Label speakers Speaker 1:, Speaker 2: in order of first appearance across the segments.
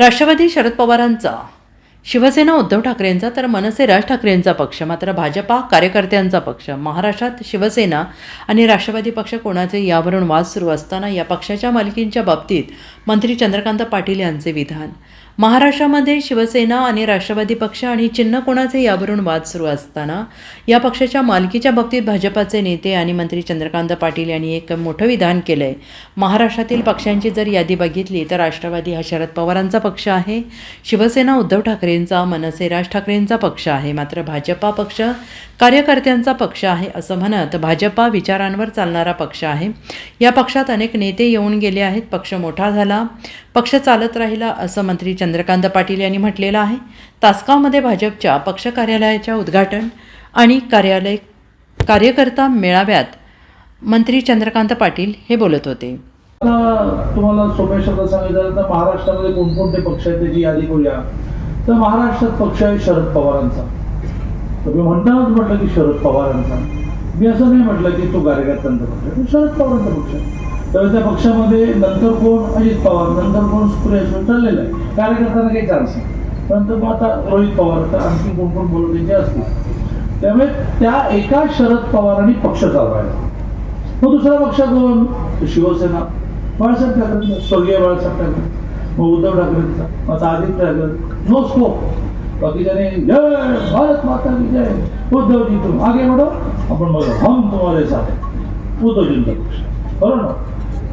Speaker 1: राष्ट्रवादी शरद पवारांचा. शिवसेना उद्धव ठाकरेंचा तर मनसे राज ठाकरेंचा पक्ष मात्र भाजपा कार्यकर्त्यांचा पक्ष. महाराष्ट्रात शिवसेना आणि राष्ट्रवादी पक्ष कोणाचे यावरून वाद सुरू असताना या पक्षाच्या मालकींच्या बाबतीत मंत्री चंद्रकांत पाटील यांचे विधान. महाराष्ट्रामध्ये शिवसेना आणि राष्ट्रवादी पक्ष आणि चिन्ह कोणाचे यावरून वाद सुरू असताना या पक्षाच्या मालकीच्या बाबतीत भाजपाचे नेते आणि मंत्री चंद्रकांत पाटील यांनी एक मोठं विधान केलं आहे महाराष्ट्रातील पक्षांची जर यादी बघितली तर राष्ट्रवादी हा शरद पवारांचा पक्ष आहे शिवसेना उद्धव ठाकरेंचा मनसे राज ठाकरेंचा पक्ष आहे मात्र भाजपा पक्ष कार्यकर्त्यांचा पक्ष आहे असं म्हणत भाजपा विचारांवर चालणारा पक्ष आहे. या पक्षात अनेक नेते येऊन गेले आहेत पक्ष मोठा झाला पक्ष चालत राहिला असं मंत्री चंद्रकांत पाटील यांनी म्हटलेलं आहे. तासगावमध्ये भाजपच्या पक्ष कार्यालयाच्या उद्घाटन आणि कार्यालय कार्यकर्ता मेळाव्यात मंत्री चंद्रकांत पाटील हे बोलत होते.
Speaker 2: तुम्हाला सोप्या शब्दात सांगितलं तर महाराष्ट्रामध्ये कोणकोणते पक्ष आहेत त्याची यादी करूया. तर महाराष्ट्रात पक्ष आहे शरद पवारांचा. तुम्ही म्हणतानाच म्हटलं की शरद पवारांचा. मी असं नाही म्हटलं की तो कार्यकर्त्यांचा पक्ष शरद पवारांचा पक्ष आहे. तर त्या पक्षामध्ये नंतर कोण? अजित पवार. नंतर कोण? सुप्रिया सुळे. चाललेलं आहे. कार्यकर्त्यांना काही चान्स नाही. नंतर मग आता रोहित पवार. तर आणखी कोण कोण बोलत त्यांचे असतील? त्यामुळे त्या एका शरद पवारांनी पक्ष चालवायला. मग दुसरा पक्ष कोण? शिवसेना. बाळासाहेब ठाकरे. स्वर्गीय बाळासाहेब ठाकरे. मग उद्धव ठाकरेंचा मग आता आदित्य ठाकरे. नो स्कोप बाकीच्याने जय भारत माता की जय. उद्धवजी तुम आगे बढो आपण बघा हम तुम्हाला साथ. उद्धवजींचा पक्ष. बरोबर? ना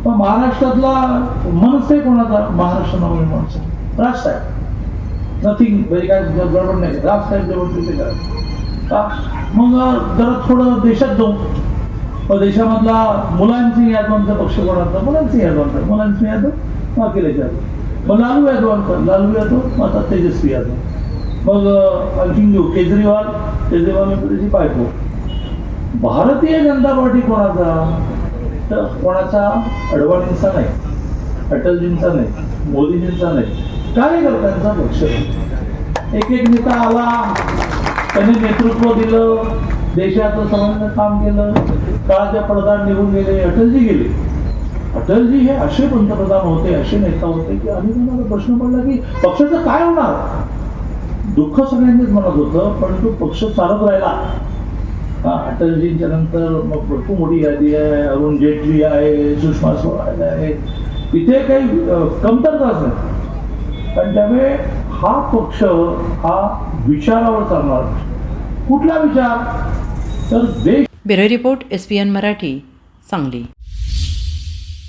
Speaker 2: पण महाराष्ट्रातला मनसे कोणाचा? महाराष्ट्र नवीन राज राजसाहेब नथिंग म्हणजे काय गडबड नाही. राजसाहेब जेवण तिथे करायचं का? मग जरा थोडं देशात जाऊ. मग देशामधला मुलांची यादवांचा पक्ष कोणाचा? मुलांची यादवांचा मुलांचे यादव अखिलेश यादव. मग लालू यादवांचा लालू यादव मग आता तेजस्वी यादव. मग आणखीन घेऊ केजरीवाल केजरीवाल मी त्याची बायको. भारतीय जनता पार्टी कोणाचा? तर कोणाचा अडवाणींचा नाही अटलजींचा नाही मोदीजींचा नाही कार्यकर्त्यांचा पक्ष एक एक नेता आला त्यांनी नेतृत्व दिलं देशाचं समजणं काम केलं काळाच्या पडद्यात निघून गेले अटलजी गेले. अटलजी हे असे पंतप्रधान होते असे नेता होते की आम्ही तुम्हाला प्रश्न पडला की पक्षाचं काय होणार? दुःख सगळ्यांनीच म्हणत होतं पण तो पक्ष चालत राहिला. अटलजींच्या नंतर मग भरपूर मोठी यादी आहे अरुण जेटली आहे सुषमा स्वराज आहे. इथे काही कमतरताच नाही. पण त्यामुळे हा पक्ष हा विचारावर चालणार कुठला विचार? तर देश
Speaker 1: bureau report S P N Marathi Sangli.